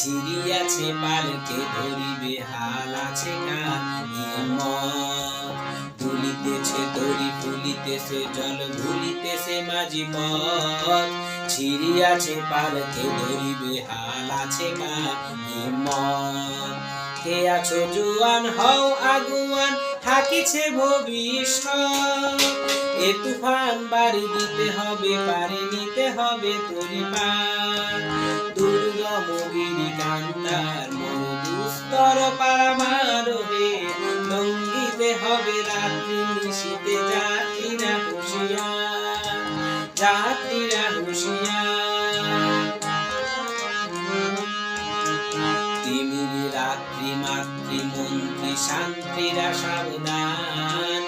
ছিড়িয়াছে পালকে ধরিবে, হাল আছে কার হিম্মত দুলিতেছে তরি ফুলিতেছে জল ভুলিতেছে মাঝি পথ আছে পালকে ধরিবে, হাল আছে কার হিম্মত কে আছো জুয়ান, হও আগুয়ান, থাকিছে ভবিষ্যৎ এ তুফান বাড়ি দিতে হবে পারে নিতে হবে তরি দুর্গম গিরি কান্তার দুস্তর পারামার হে লঙ্গিতে হবে রাত্রি, নিশীতে যাত্রীরা হুঁশিয়ার। যাত্রীরা হুঁশিয়ার। রাত্রি মাতৃ মন্ত্রী, শান্তিরা সাবধান।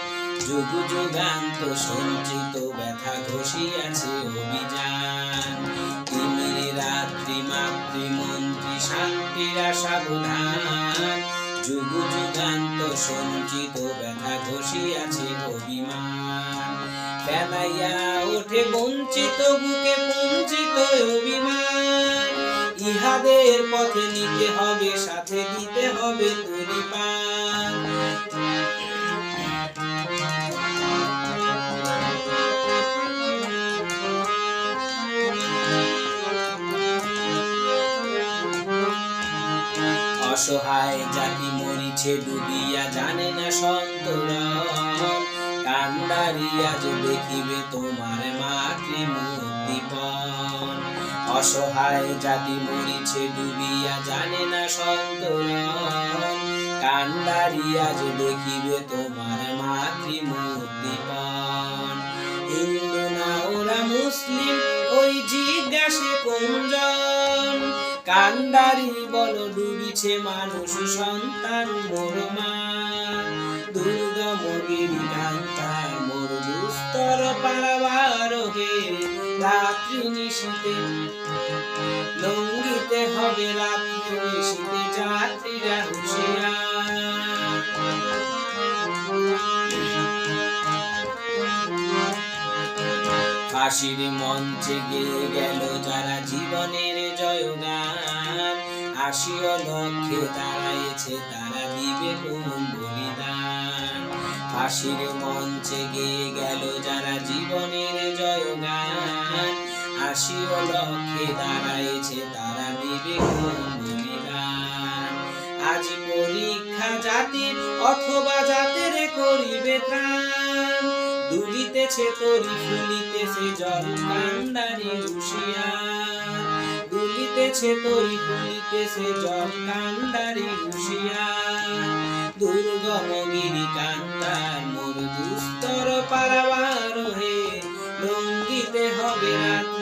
যুগ যুগান্ত সঞ্চিত ব্যথা ঘষিয়াছে অভিযান। তিমির রাত্রি মাতৃ মন্ত্রী, শান্তিরা সাবধান। যুগ যুগান্ত সঞ্চিত ব্যথা ঘষিয়াছে অভিমান। ফেলাইয়া ওঠে বঞ্চিত, বুকে বঞ্চিত অভিমান। ইহাদের পথে নিতে হবে, সাথে দিতে হবে তরি অসহায় জাতি মরিছে, ডুবিয়া জানে না সন্তরণ কান্দারি আজ দেখিবে তোমার মাতৃমূর্তিপন অসহায় জাতি মরিছে ডুবিয়া, জানে না সন্তরণ। কান্দারি আজ দেখিবে তোমার মাতৃমূর্তিপন হিন্দু না ওরা মুসলিম, ওই জিজ্ঞাসে কোনজন কান্দারি বল, ডুবিছে মানুষ সন্তান মোর মা। দুর্গম গিরি কান্তার মোর দুস্তর পারাবার হে রাত্রি নিশীতে লঙ্গিতে হবে রাত্রি নিশীতে যাত্রীরা হুঁশিয়ার। ফাঁসির মঞ্চে গেয়ে গেল যারা জীবনের জয়গান। আসিও লক্ষ্যে দাঁড়াইছে তারা দিবে কোন বলিদান। ফাঁসির মঞ্চে গেয়ে গেল যারা জীবনের জয়গান। আসিও লক্ষ্যে দাঁড়াইছে তারা নেবে আজ পরীক্ষা জাতি অথবা জাতের করিবে ত্রাণ। দুলিতেছে তরি, ফুলিতেছে জল কান্ডারি হুশিয়া দুলিতেছে তরি, ফুলিতেছে জল কান্ডারি হুশিয়া দুর্গম গিরি কান্তার মোর দুস্তর পারাবার হে লঙ্গিতে হবে রাত্রি